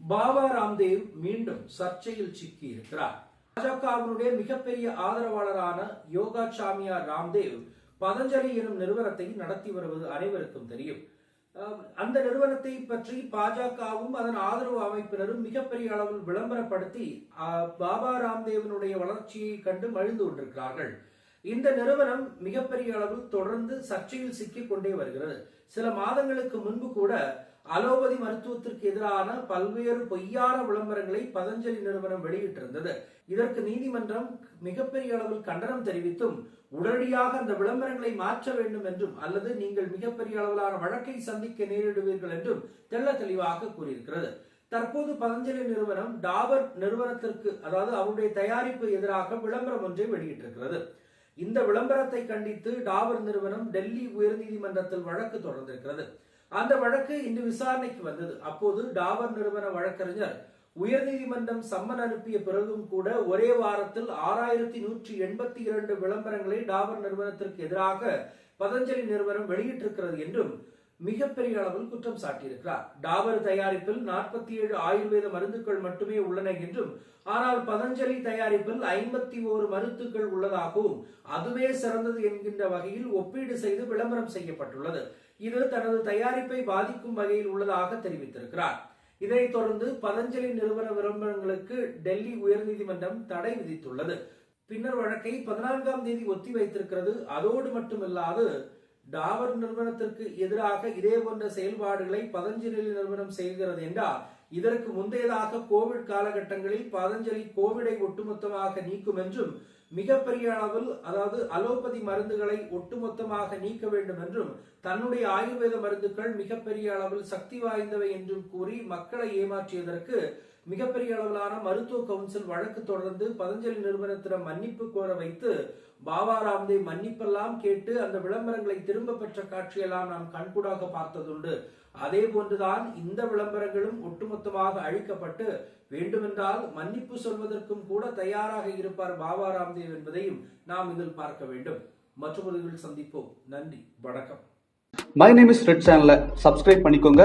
பாபா ராம்தேவ் மீண்டும் சர்ச்சையில் சிக்கி இருக்கிறார் பாஜகவினுடைய மிகப்பெரிய ஆதரவாளரான யோகா சாமியார் ராம்தேவ் பதஞ்சலி எனும் நிறுவனத்தை நடத்தி வருவது அனைவருக்கும் தெரியும். அந்த நிறுவனத்தை பற்றி பாஜகவும் அதன் ஆதரவு அமைப்பினரும் மிகப்பெரிய அளவில் விளம்பரப்படுத்தி பாபா ராம்தேவனுடைய வளர்ச்சியை கண்டு மகிழ்ந்து கொண்டிருக்கிறார்கள். இந்த நிறுவனம் மிகப்பெரிய அளவில் தொடர்ந்து சர்ச்சையில் சிக்கிக் கொண்டே வருகிறது. சில மாதங்களுக்கு முன்பு கூட அலோபதி மருத்துவத்திற்கு எதிரான பல்வேறு பொய்யான விளம்பரங்களை பதஞ்சலி நிறுவனம் வெளியிட்டிருந்தது. இதற்கு நீதிமன்றம் மிகப்பெரிய அளவில் கண்டனம் தெரிவித்தும் உடனடியாக அந்த விளம்பரங்களை மாற்ற வேண்டும் என்றும் அல்லது நீங்கள் மிகப்பெரிய அளவிலான வழக்கை சந்திக்க நேரிடுவீர்கள் என்றும் தெள்ள தெளிவாக கூறியிருக்கிறது. தற்போது பதஞ்சலி நிறுவனம் டாபர் நிறுவனத்திற்கு அதாவது அவருடைய தயாரிப்பு எதிராக விளம்பரம் ஒன்றை வெளியிட்டிருக்கிறது. இந்த விளம்பரத்தை கண்டித்து டாவர் நிறுவனம் டெல்லி உயர்நீதிமன்றத்தில் வழக்கு தொடர்ந்திருக்கிறது. அந்த வழக்கு இன்று விசாரணைக்கு வந்தது. அப்போது டாவர் நிறுவன வழக்கறிஞர் உயர்நீதிமன்றம் சம்மன் அனுப்பிய பிறகும் கூட ஒரே வாரத்தில் ஆறாயிரத்தி நூற்றி எண்பத்தி இரண்டு விளம்பரங்களை டாவர் நிறுவனத்திற்கு எதிராக பதஞ்சலி நிறுவனம் வெளியிட்டிருக்கிறது என்றும் மிகப்பெரிய அளவில் குற்றம் சாட்டியிருக்கிறார். டாபர் தயாரிப்பில் நாற்பத்தி ஏழு ஆயுர்வேத மருந்துகள் மட்டுமே உள்ளன என்றும் ஆனால் பதஞ்சலி தயாரிப்பில் ஐம்பத்தி ஓரு மருந்துகள் உள்ளதாகவும் அதுவே சிறந்தது என்கின்ற வகையில் ஒப்பீடு செய்து விளம்பரம் செய்யப்பட்டுள்ளது. இது தனது தயாரிப்பை பாதிக்கும் வகையில் உள்ளதாக தெரிவித்திருக்கிறார். இதைத் தொடர்ந்து பதஞ்சலி நிறுவன விளம்பரங்களுக்கு டெல்லி உயர்நீதிமன்றம் தடை விதித்துள்ளது. பின்னர் வழக்கை பதினான்காம் தேதி ஒத்தி வைத்திருக்கிறது அதோடு மட்டுமில்லாது டாவர் நிறுவனத்திற்கு எதிராக இதே போன்ற செயல்பாடுகளை பதஞ்சலி நிறுவனம் செய்கிறது என்றால் இதற்கு முந்தையதாக கோவிட் காலகட்டங்களில் பதஞ்சலி கோவிடை ஒட்டுமொத்தமாக நீக்கும் என்றும் மிகப்பெரிய அளவில் அதாவது அலோபதி மருந்துகளை ஒட்டுமொத்தமாக நீக்க வேண்டும் என்றும் தன்னுடைய ஆயுர்வேத மருந்துகள் மிகப்பெரிய அளவில் சக்தி வாய்ந்தவை என்றும் கூறி மக்களை ஏமாற்றியதற்கு மிகப்பெரிய அளவிலான மருத்துவ கவுன்சில் வழக்கு தொடர்ந்து பதஞ்சலி நிறுவனத்திடம் மன்னிப்பு கோர வைத்து பாபா ராம்தேவ் மன்னிப்பெல்லாம் கேட்டு அந்த விளம்பரங்களை திரும்ப பெற்ற காட்சியெல்லாம் நாம் கண்கூடாக பார்த்ததுண்டு. அதே போன்றுதான் இந்த விளம்பரங்களும் ஒட்டுமொத்தமாக அழிக்கப்பட்டு வேண்டுமென்றால் மன்னிப்பு சொல்வதற்கும் கூட தயாராக இருப்பார் பாபா ராம்தேவ் என்பதையும் நாம் இதில் பார்க்க வேண்டும். மற்றொரு சந்திப்போம். நன்றி. வணக்கம். மை நேம் இஸ் ரெட் சேனலை சப்ஸ்கிரைப் பண்ணிக்கோங்க.